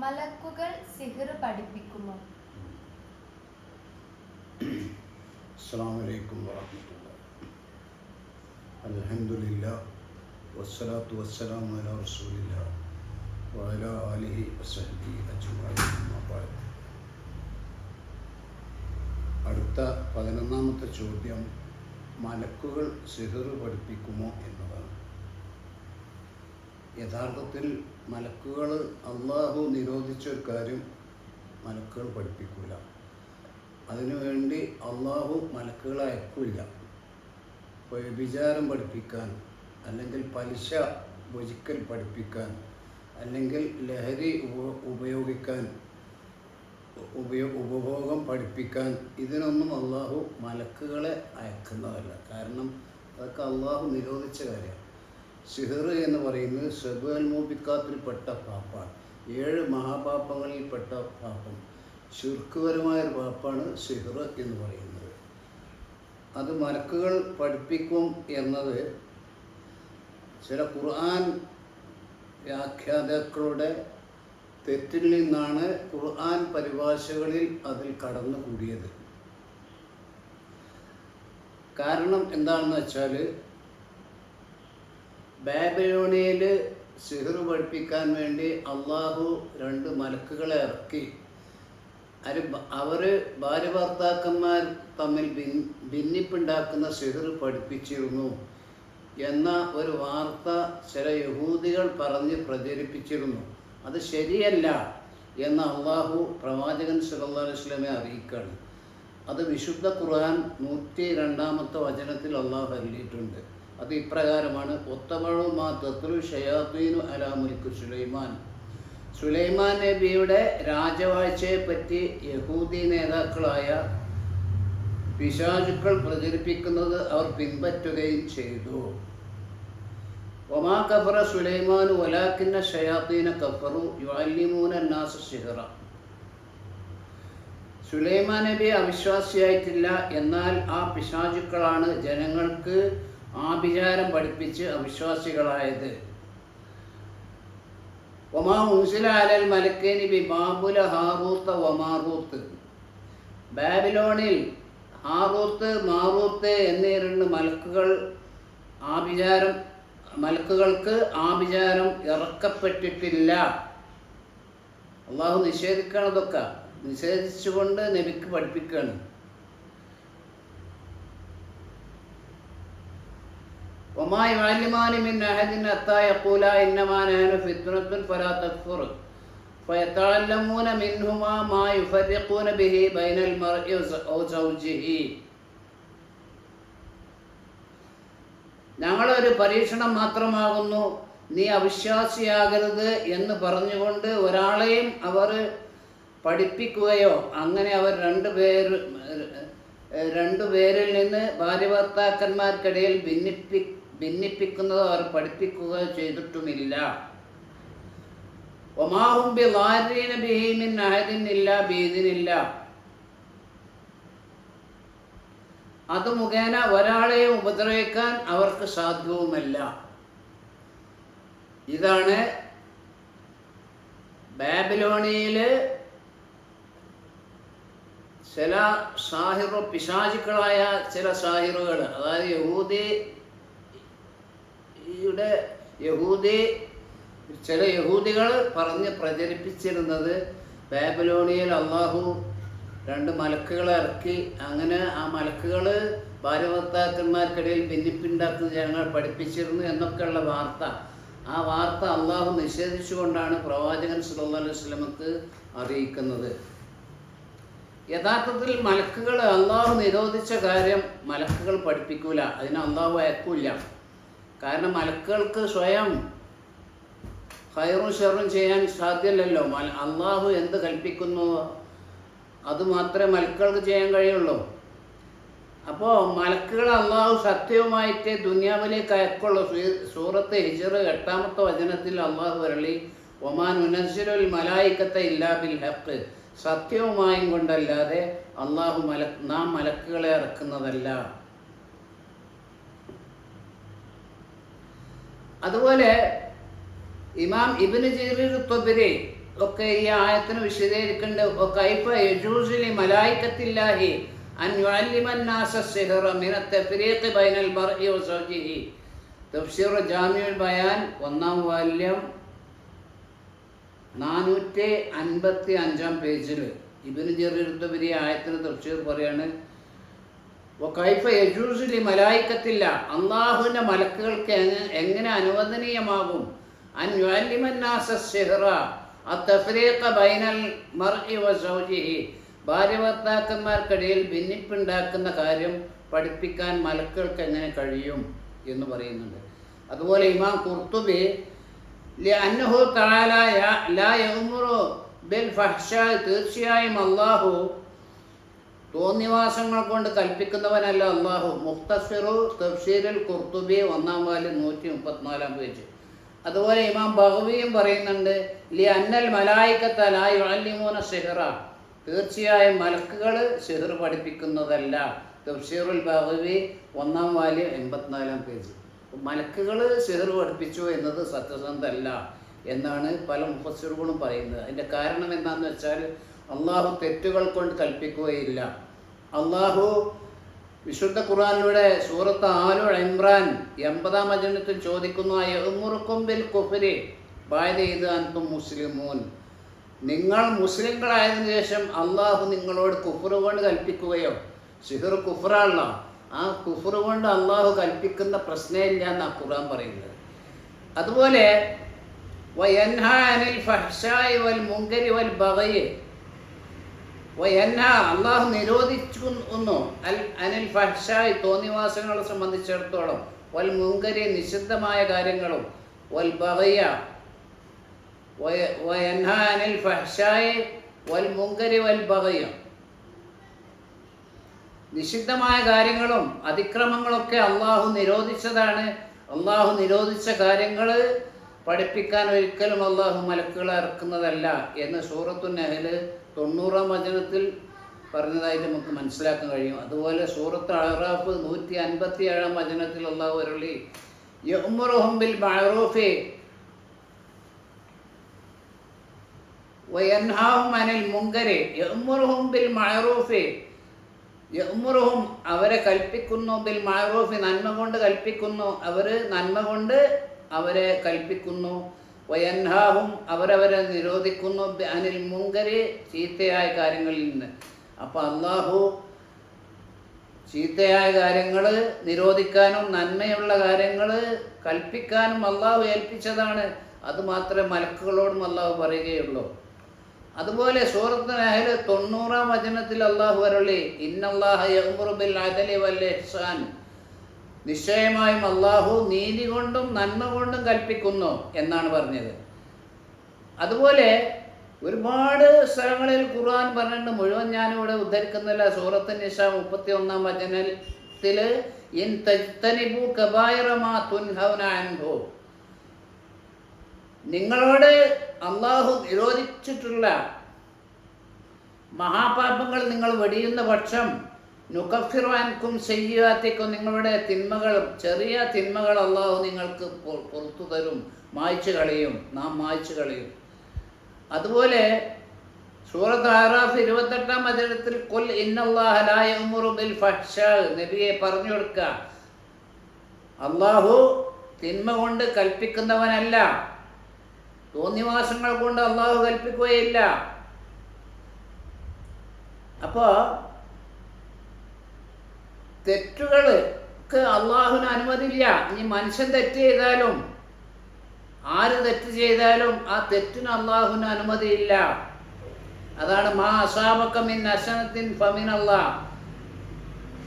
മലക്കുകൾ സിഹിർ പഠിപ്പിക്കുമോ? അസ്സാം വലൈക്കും വാഹമത്തുള്ള അലഹമുല്ല വസ്സലാത്തു വസ്സലാം അല റസൂലില്ല വഅല ആലിഹി വസഹബി ബഅദ്. അടുത്ത പതിനൊന്നാമത്തെ ചോദ്യം മലക്കുകൾ സിഹർ പഠിപ്പിക്കുമോ എന്നതാണ്. യഥാർത്ഥത്തിൽ മലക്കുകൾ അള്ളാഹു നിരോധിച്ച ഒരു കാര്യം മലക്കുകൾ പഠിപ്പിക്കൂല. അതിനുവേണ്ടി അള്ളാഹു മലക്കുകളെ അയക്കില്ല. വ്യഭിചാരം പഠിപ്പിക്കാൻ അല്ലെങ്കിൽ പലിശ ഭുജിക്കൽ പഠിപ്പിക്കാൻ അല്ലെങ്കിൽ ലഹരി ഉപയോഗിക്കാൻ ഉപയോ ഉപഭോഗം പഠിപ്പിക്കാൻ ഇതിനൊന്നും അള്ളാഹു മലക്കുകളെ അയക്കുന്നതല്ല. കാരണം അതൊക്കെ അള്ളാഹു നിരോധിച്ച കാര്യമാണ്. സിഹർ എന്ന് പറയുന്നത് സെബൽ മൂബിക്കാത്തിൽപ്പെട്ട പാപ്പാണ്. ഏഴ് മഹാപാപങ്ങളിൽപ്പെട്ട പാപം. ശുർക്കുപരമായ ഒരു പാപ്പാണ് സിഹർ എന്ന് പറയുന്നത്. അത് മലക്കുകൾ പഠിപ്പിക്കും എന്നത് ചില ഖുർആൻ വ്യാഖ്യാതാക്കളുടെ തെറ്റിൽ നിന്നാണ് ഖുർആൻ പരിഭാഷകളിൽ അതിൽ കടന്നു കൂടിയത് കാരണം എന്താണെന്ന് വെച്ചാൽ ബാബിലോണിയയിൽ സിഹർ പഠിപ്പിക്കാൻ വേണ്ടി അള്ളാഹു രണ്ട് മലക്കുകളെ ഇറക്കി. അത് അവർ ഭാര്യ ഭർത്താക്കന്മാർ തമ്മിൽ ഭിൻ ഭിന്നിപ്പുണ്ടാക്കുന്ന സിഹർ പഠിപ്പിച്ചിരുന്നു എന്ന ഒരു വാർത്ത ചില യഹൂദികൾ പറഞ്ഞ് പ്രചരിപ്പിച്ചിരുന്നു. അത് ശരിയല്ല എന്ന് അള്ളാഹു പ്രവാചകൻ അലൈഹി വസല്ലമയെ അറിയിക്കുകയാണ്. അത് വിശുദ്ധ ഖുർആൻ നൂറ്റി രണ്ടാമത്തെ വചനത്തിൽ അള്ളാഹു അരുളിയിട്ടുണ്ട്. അത് ഇപ്രകാരമാണ് ഒത്തമഴുമാ തത്രു ഷയാത്തീനു അലാമുലിക്കു സുലൈമാൻ. സുലൈമാൻ നബിയുടെ രാജവാഴ്ചയെ പറ്റി യഹൂദി നേതാക്കളായ പിശാചുക്കൾ പ്രചരിപ്പിക്കുന്നത് അവർ പിൻപറ്റുകയും ചെയ്തു. ഒമാ കഫറ സുലൈമാൻ ഒലാക്കിന്ന ഷയാത്തീന കഫറു യുവാലിമൂന നാസ സിഹറ. സുലൈമാൻ നബി അവിശ്വാസിയായിട്ടില്ല എന്നാൽ ആ പിശാചുക്കളാണ് ജനങ്ങൾക്ക് ആഭിചാരം പഠിപ്പിച്ച് അവിശ്വാസികളായത്. ഒമാ മുൻസില അലൽ മലക്കേനി ബി ബാബുല ഹാറൂത്ത് ഒമാറൂത്ത് ബാബിലോണിൽ ഹാറൂത്ത് മാറൂത്ത് എന്നീ രണ്ട് മലക്കുകൾ ആഭിചാരം മലക്കുകൾക്ക് ആഭിചാരം ഇറക്കപ്പെട്ടിട്ടില്ല. അള്ളാഹു നിഷേധിക്കണതൊക്കെ. നിഷേധിച്ചുകൊണ്ട് നബിക്ക് പഠിപ്പിക്കുകയാണ് وما يعلمان من أحد حتى يقولا إنما نحن فتنة فلا تكفر فيتعلمون منهما ما يفرقون به بين المرء وزوجه ഞങ്ങളൊരു പരീക്ഷണം മാത്രമാകുന്നു നീ അവിശ്വാസിയാകരുത് എന്ന് പറഞ്ഞുകൊണ്ട് ഒരാളെയും അവർ പഠിപ്പിക്കുകയോ അങ്ങനെ അവർ രണ്ടു പേര് രണ്ടു പേരിൽ നിന്ന് ഭാര്യ ഭർത്താക്കന്മാർക്കിടയിൽ ഭിന്നിപ്പി ഭിന്നിപ്പിക്കുന്നത് അവർ പഠിപ്പിക്കുകയോ ചെയ്തിട്ടുമില്ല. ലാരീന ബിഹീമിൻ അഹദിനില്ല ബീദിനില്ല അത് മുഖേന ഒരാളെയും ഉപദ്രവിക്കാൻ അവർക്ക് സാധ്യവുമല്ല. ഇതാണ് ബാബിലോണിയിൽ ചില സാഹിറു പിശാചുക്കളായ ചില സാഹിറുകൾ അതായത് യഹൂദിയുടെ യഹൂദി ചില യഹൂദികൾ പറഞ്ഞ് പ്രചരിപ്പിച്ചിരുന്നത് ബാബിലോണിയയിൽ അള്ളാഹു രണ്ട് മലക്കുകളെ ഇറക്കി അങ്ങനെ ആ മലക്കുകൾ ഭാര്യഭർത്താക്കന്മാർക്കിടയിൽ ഭിന്നിപ്പുണ്ടാക്കുന്ന ജനങ്ങൾ പഠിപ്പിച്ചിരുന്നു എന്നൊക്കെയുള്ള വാർത്ത. ആ വാർത്ത അള്ളാഹു നിഷേധിച്ചുകൊണ്ടാണ് പ്രവാചകൻ സല്ലല്ലാഹു അലൈഹി വസല്ലമക്ക് അറിയിക്കുന്നത്. യഥാർത്ഥത്തിൽ മലക്കുകൾ അള്ളാഹു നിരോധിച്ച കാര്യം മലക്കുകൾ പഠിപ്പിക്കൂല. അതിന് അള്ളാഹു അയക്കൂല കാരണം മലക്കുകൾക്ക് സ്വയം ഹൈറും ഷെറും ചെയ്യാൻ സാധ്യമല്ലല്ലോ മല അള്ളാഹു എന്ത് കൽപ്പിക്കുന്നു? അത് മാത്രമേ മലക്കുകൾക്ക് ചെയ്യാൻ കഴിയുള്ളൂ. അപ്പോൾ മലക്കുകൾ അള്ളാഹു സത്യവുമായിട്ട് ദുനിയാവിലേക്ക് അയക്കുള്ളൂ. സൂറത്ത് ഹിജർ എട്ടാമത്തെ വചനത്തിൽ അള്ളാഹു വരളി ഒമാൻ ഉനസിലുൽ മലായിക്കത്തെ ഇല്ലാബിൽ ഹക്ക് സത്യവുമായും കൊണ്ടല്ലാതെ അള്ളാഹു മല നാം മലക്കുകളെ ഇറക്കുന്നതല്ല അതുപോലെ ഇമാം ഇബിന് തൊബരി ഒക്കെ ഈ ആയത്തിന് വിശദീകരിക്കുന്നുണ്ട് കൈഫ യജൂസിലി മലായിക്കത്തില്ലാഹി ബയാൻ ഒന്നാം വാല്യം പേജിൽ ഇബിന് ചെറിയ ആയത്തിന് തഫ്സീർ പറയാണ്. കൈഫ യജൂസിലി മലായിക്കത്തില്ല. അള്ളാഹുവിന്റെ മലക്കുകൾക്ക് എങ്ങ- എങ്ങനെ അനുവദനീയമാകും? അൻ ബൈനൽ ഭാര്യ ഭർത്താക്കന്മാർക്കിടയിൽ ഭിന്നിപ്പുണ്ടാക്കുന്ന കാര്യം പഠിപ്പിക്കാൻ മലക്കുകൾക്ക് എങ്ങനെ കഴിയും എന്ന് പറയുന്നുണ്ട്. അതുപോലെ ഇമാം കുർത്തുബി അന്നഹു തആല ലാ യഅ്മുറു ബിൽ ഫഹ്ഷാ തീർച്ചയായും അള്ളാഹു തോന്നിവാസങ്ങൾ കൊണ്ട് കൽപ്പിക്കുന്നവനല്ല അള്ളാഹു മുഖ്തസിറു തഫ്സീരുൽ കുർത്തുബി ഒന്നാം വാൽ നൂറ്റി മുപ്പത്തിനാലാം പേജ്. അതുപോലെ ഇമാം ബഹുബിയും പറയുന്നുണ്ട് ലി അന്നൽ മലായിക്കത്തലായി അല്ലിമൂന സിഹറ. തീർച്ചയായും മലക്കുകൾ സിഹർ പഠിപ്പിക്കുന്നതല്ല. തഫ്സീറുൽ ബഹുബി ഒന്നാം വാല്യം എൺപത്തിനാലാം പേജ്. മലക്കുകൾ സിഹർ പഠിപ്പിച്ചു എന്നത് സത്യസന്ധമല്ല എന്നാണ് പല മുഫസ്സിറുകളും പറയുന്നത്. അതിന്റെ കാരണം എന്താണെന്ന് വെച്ചാൽ അള്ളാഹു തെറ്റുകൾ കൊണ്ട് കൽപ്പിക്കുകയില്ല. അള്ളാഹു വിശുദ്ധ ഖുറാനിലൂടെ സൂറത്ത് ആലു ഇമ്രാൻ എൺപതാം വചനത്തിൽ ചോദിക്കുന്നു യഹ്മുറുക്കും ബിൽ കുഫരി? ബായത് ഇത് അൻപും മുസ്ലിമൂൻ. നിങ്ങൾ മുസ്ലിങ്ങളായതിനു ശേഷം അള്ളാഹു നിങ്ങളോട് കുഫറ് കൊണ്ട് കൽപ്പിക്കുകയോ? സിഹിർ കുഫറാണല്ലോ. ആ കുഫറ് കൊണ്ട് അള്ളാഹു കൽപ്പിക്കുന്ന പ്രശ്നമില്ല എന്നാ ഖുർആൻ പറയുന്നത്. അതുപോലെ വയൻഹാനിൽ വൽ മുങ്കരി വൽ ബഗയി? അള്ളാഹു നിരോധിക്കുന്നു അൽ അനിൽ ഫഹ്ഷായി തോന്നിവാസങ്ങളെ സംബന്ധിച്ചിടത്തോളം വൽ മുങ്കരി നിഷിദ്ധമായ കാര്യങ്ങളും വൽ ബവയ്യ അനിൽ ഫഹ്ഷായി വൽ മുങ്കരി വൽ ബവയ്യ നിഷിദ്ധമായ കാര്യങ്ങളും അതിക്രമങ്ങളൊക്കെ അള്ളാഹു നിരോധിച്ചതാണ്. അള്ളാഹു നിരോധിച്ച കാര്യങ്ങൾ പഠിപ്പിക്കാൻ ഒരിക്കലും അള്ളാഹു മലക്കുകളെ ഇറക്കുന്നതല്ല എന്ന് സൂറത്തു നെഹൽ തൊണ്ണൂറാം വചനത്തിൽ പറഞ്ഞതായിട്ട് നമുക്ക് മനസ്സിലാക്കാൻ കഴിയും. അതുപോലെ സൂറത്ത് അഹ്റാഫ് നൂറ്റി അൻപത്തി ഏഴാം വചനത്തിൽ അള്ളാഹു അരുളി യഹ്മുറുഹും ബിൽ മഅറൂഫി വയൻഹാഹും അനിൽ മുങ്കരെ യഹ്മുറുഹും ബിൽ മഅറൂഫി യഹ്മുറുഹും അവരെ കൽപ്പിക്കുന്നു ബിൽ മഅറൂഫി നന്മ കൊണ്ട് കൽപ്പിക്കുന്നു അവർ നന്മ കൊണ്ട് അവരെ കൽപ്പിക്കുന്നു വയൻഹാഹും അവരവരെ നിരോധിക്കുന്നു. അനിൽ മുങ്കരി ചീത്തയായ കാര്യങ്ങളിൽ നിന്ന്. അപ്പോൾ അള്ളാഹു ചീത്തയായ കാര്യങ്ങൾ നിരോധിക്കാനും നന്മയുള്ള കാര്യങ്ങൾ കൽപ്പിക്കാനും അള്ളാഹു ഏൽപ്പിച്ചതാണ്. അത് മാത്രമേ മലക്കുകളോടും അള്ളാഹു പറയുകയുള്ളൂ. അതുപോലെ സൂറത്ത് നഹൽ തൊണ്ണൂറാം വചനത്തിൽ അള്ളാഹു വരളി ഇന്നല്ലാഹ യഅ്മുറു ബിൽ അദലി വൽ ഇഹ്സാൻ. നിശ്ചയമായും അള്ളാഹു നീതി കൊണ്ടും നന്മ കൊണ്ടും കൽപ്പിക്കുന്നു എന്നാണ് പറഞ്ഞത്. അതുപോലെ ഒരുപാട് സ്ഥലങ്ങളിൽ ഖുർആൻ പറഞ്ഞിട്ടുണ്ട്. മുഴുവൻ ഞാനിവിടെ ഉദ്ധരിക്കുന്നില്ല. സൂറത്ത് നിഷ മുപ്പത്തി ഒന്നാം വചനത്തിൽ നിങ്ങളോട് അള്ളാഹു നിരോധിച്ചിട്ടുള്ള മഹാപാപങ്ങൾ നിങ്ങൾ വെടിയുന്ന പക്ഷം നുക്കഫിറാൻക്കും ചെയ്യാത്തിക്കും നിങ്ങളുടെ തിന്മകളും ചെറിയ തിന്മകൾ അള്ളാഹു നിങ്ങൾക്ക് പുറത്തു തരും. മായ്ച്ചു കളയും. നാം മായ്ച്ചു കളയും. അതുപോലെ സൂറത്ത് ആറാഫ് ഇരുപത്തെട്ടാം വചനത്തിൽ കൊൽ ഇന്നല്ലാഹ ലാ യഅ്മുറു ബിൽ ഫഹ്ശാ നബിയെ പറഞ്ഞു കൊടുക്കുക അള്ളാഹു തിന്മ കൊണ്ട് കൽപ്പിക്കുന്നവനല്ല. തോന്നിവാസങ്ങൾ കൊണ്ട് അള്ളാഹു കൽപ്പിക്കുകയില്ല. അപ്പോ തെറ്റുകൾക്ക് അള്ളാഹുവിന് അനുമതിയില്ല. ഈ മനുഷ്യൻ തെറ്റ് ചെയ്താലും ആര് തെറ്റ് ചെയ്താലും ആ തെറ്റിന് അള്ളാഹുവിന് അനുമതിയില്ല. അതാണ് മാ അസാമക്കമിൻ അസനത്തിൻ ഫമിൻ അള്ളാഹ്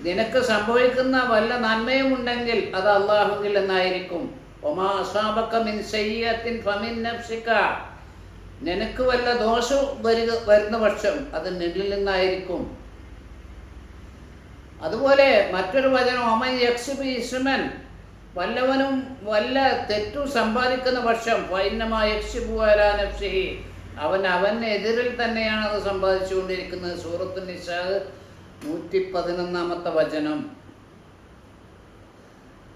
നിനക്ക് സംഭവിക്കുന്ന വല്ല നന്മയും ഉണ്ടെങ്കിൽ അത് അള്ളാഹുവിൽ എന്നായിരിക്കും ഒമാ അസാമക്കമിൻ സയ്യത്തിൻ ഫമിൻ നഫ്സിക്ക. നിനക്ക് വല്ല ദോഷം വരുന്ന പക്ഷം അത് നിന്നിൽ നിന്നായിരിക്കും. അതുപോലെ മറ്റൊരു വചനം ഒമൻ യക്സിബി ഇസ്മൻ വല്ലവനും വല്ല തെറ്റു സമ്പാദിക്കുന്ന പക്ഷം വൈന്നമാ യക്ഷിബു അലാ നഫ്സിഹി അവൻ അവനെതിരിൽ തന്നെയാണ് അത് സമ്പാദിച്ചുകൊണ്ടിരിക്കുന്നത് സൂറത്ത് നിഷാദ് നൂറ്റി പതിനൊന്നാമത്തെ വചനം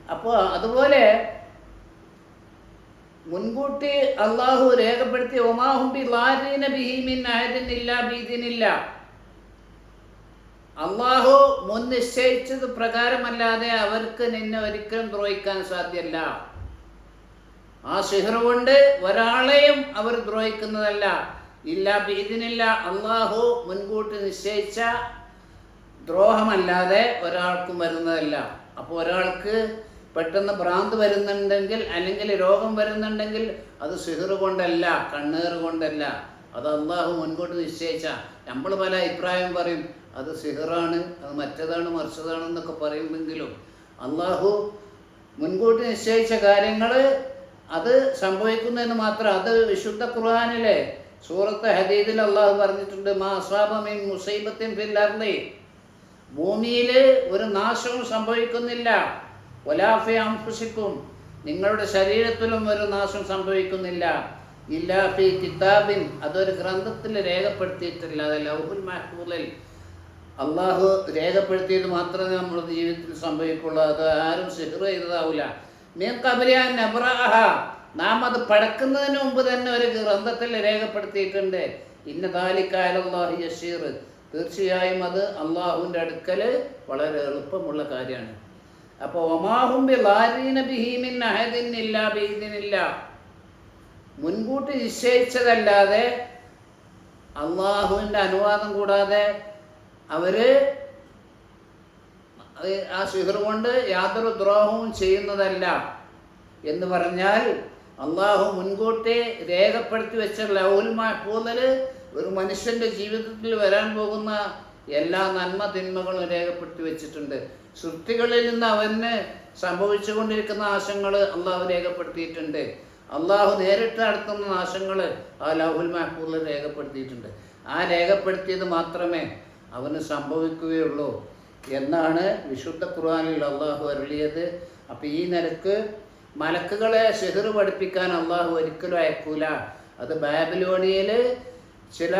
അപ്പോൾ അതുപോലെ മുൻകൂട്ടി അള്ളാഹു രേഖപ്പെടുത്തി ഒമാഹും ബി ലാരീന ബിഹി മിൻ അഹദിൻ ഇല്ലാ ബിഇദ്നില്ല. അള്ളാഹു മുൻ നിശ്ചയിച്ചത് പ്രകാരമല്ലാതെ അവർക്ക് നിന്നെ ഒരിക്കലും ദ്രോഹിക്കാൻ സാധ്യല്ല. ആ സിഹർ കൊണ്ട് ഒരാളെയും അവർ ദ്രോഹിക്കുന്നതല്ല. ഇല്ല ഇതിനില്ല അള്ളാഹു മുൻകൂട്ടി നിശ്ചയിച്ച ദ്രോഹമല്ലാതെ ഒരാൾക്കും വരുന്നതല്ല. അപ്പോൾ ഒരാൾക്ക് പെട്ടെന്ന് ഭ്രാന്ത് വരുന്നുണ്ടെങ്കിൽ അല്ലെങ്കിൽ രോഗം വരുന്നുണ്ടെങ്കിൽ അത് സിഹർ കൊണ്ടല്ല കണ്ണേറ് കൊണ്ടല്ല. അത് അള്ളാഹു മുൻകൂട്ടി നിശ്ചയിച്ച. നമ്മൾ പല അഭിപ്രായം പറയും അത് സിഹറാണ് അത് മറ്റേതാണ് മറിച്ചതാണെന്നൊക്കെ പറയുമെങ്കിലും അള്ളാഹു മുൻകൂട്ടി നിശ്ചയിച്ച കാര്യങ്ങൾ അത് സംഭവിക്കുന്നതിന് മാത്രം അത് വിശുദ്ധ ഖുർആനിലെ സൂറത്ത് ഹദീദിൽ അള്ളാഹു പറഞ്ഞിട്ടുണ്ട് മാ അസ്വാബമിൻ മുസൈബത്തിൻ ഫിൽ ഭൂമിയിൽ ഒരു നാശവും സംഭവിക്കുന്നില്ല. ഒലാഫി അംഫുസിക്കും നിങ്ങളുടെ ശരീരത്തിലും ഒരു നാശം സംഭവിക്കുന്നില്ല. ഇല്ലാഫി കിതാബിൻ അതൊരു ഗ്രന്ഥത്തിൽ രേഖപ്പെടുത്തിയിട്ടില്ല അത് ലൗഹുൽ മഹ്ഫൂലിൽ അള്ളാഹു രേഖപ്പെടുത്തിയത് മാത്രമേ നമ്മുടെ ജീവിതത്തിൽ സംഭവിക്കുള്ളൂ. അത് ആരും സിഹർ ചെയ്തതാവില്ല മീൻ കബലിയാൻ നബ്രാഹ നാം അത് പടക്കുന്നതിന് മുമ്പ് തന്നെ ഒരു ഗ്രന്ഥത്തിൽ രേഖപ്പെടുത്തിയിട്ടുണ്ട്. ഇന്ന താലിക്കാലല്ലാഹി യഷീർ തീർച്ചയായും അത് അള്ളാഹുവിന്റെ അടുക്കൽ വളരെ എളുപ്പമുള്ള കാര്യമാണ്. അപ്പോൾ ഒമാഹും ബി ലാരീന ബിഹീമിൻ അഹദിൻ ഇല്ലാ ബീദിനില്ല മുൻകൂട്ടി നിശ്ചയിച്ചതല്ലാതെ അള്ളാഹുവിന്റെ അനുവാദം കൂടാതെ അവർ ആ സിഹർ കൊണ്ട് യാതൊരു ദ്രോഹവും ചെയ്യുന്നതല്ല. എന്ന് പറഞ്ഞാൽ അള്ളാഹു മുൻകൂട്ടി രേഖപ്പെടുത്തി വെച്ച ലൗൽ ഒരു മനുഷ്യന്റെ ജീവിതത്തിൽ വരാൻ പോകുന്ന എല്ലാ നന്മ തിന്മകളും രേഖപ്പെടുത്തി വെച്ചിട്ടുണ്ട്. സൃഷ്ടികളിൽ നിന്ന് അവന് സംഭവിച്ചുകൊണ്ടിരിക്കുന്ന നാശങ്ങൾ അള്ളാഹു രേഖപ്പെടുത്തിയിട്ടുണ്ട്. അള്ളാഹു നേരിട്ട് നടത്തുന്ന നാശങ്ങൾ ആ ലൗഹുൽ മഹ്ഫൂദിൽ രേഖപ്പെടുത്തിയിട്ടുണ്ട്. ആ രേഖപ്പെടുത്തിയത് മാത്രമേ അവന് സംഭവിക്കുകയുള്ളൂ എന്നാണ് വിശുദ്ധ ഖുർആാനിൽ അള്ളാഹു അരുളിയത്. അപ്പം ഈ നിരക്ക് മലക്കുകളെ സിഹർ പഠിപ്പിക്കാൻ അള്ളാഹു ഒരിക്കലും അയക്കൂല. അത് ബാബിലോണിയയിൽ ചില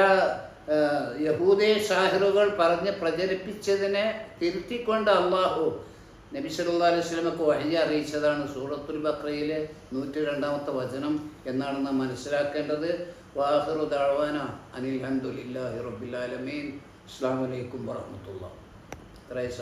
യഹൂദേ ഷാഹിറുകൾ പറഞ്ഞ് പ്രചരിപ്പിച്ചതിനെ തിരുത്തിക്കൊണ്ട് അള്ളാഹു നബി അലൈഹി വസല്ലമക്ക് വഴി അറിയിച്ചതാണ് സൂറത്തുൽ ബക്രയിലെ നൂറ്റി രണ്ടാമത്തെ വചനം എന്നാണ് നാം മനസ്സിലാക്കേണ്ടത്. വാഹിറു ദഅവാന അനിൽ ഹന്ദുലില്ലാഹി റബ്ബിൽ ആലമീൻ അസ്സലാമു അലൈക്കും വറഹ്മത്തുള്ളാഹി. ഇത്രയും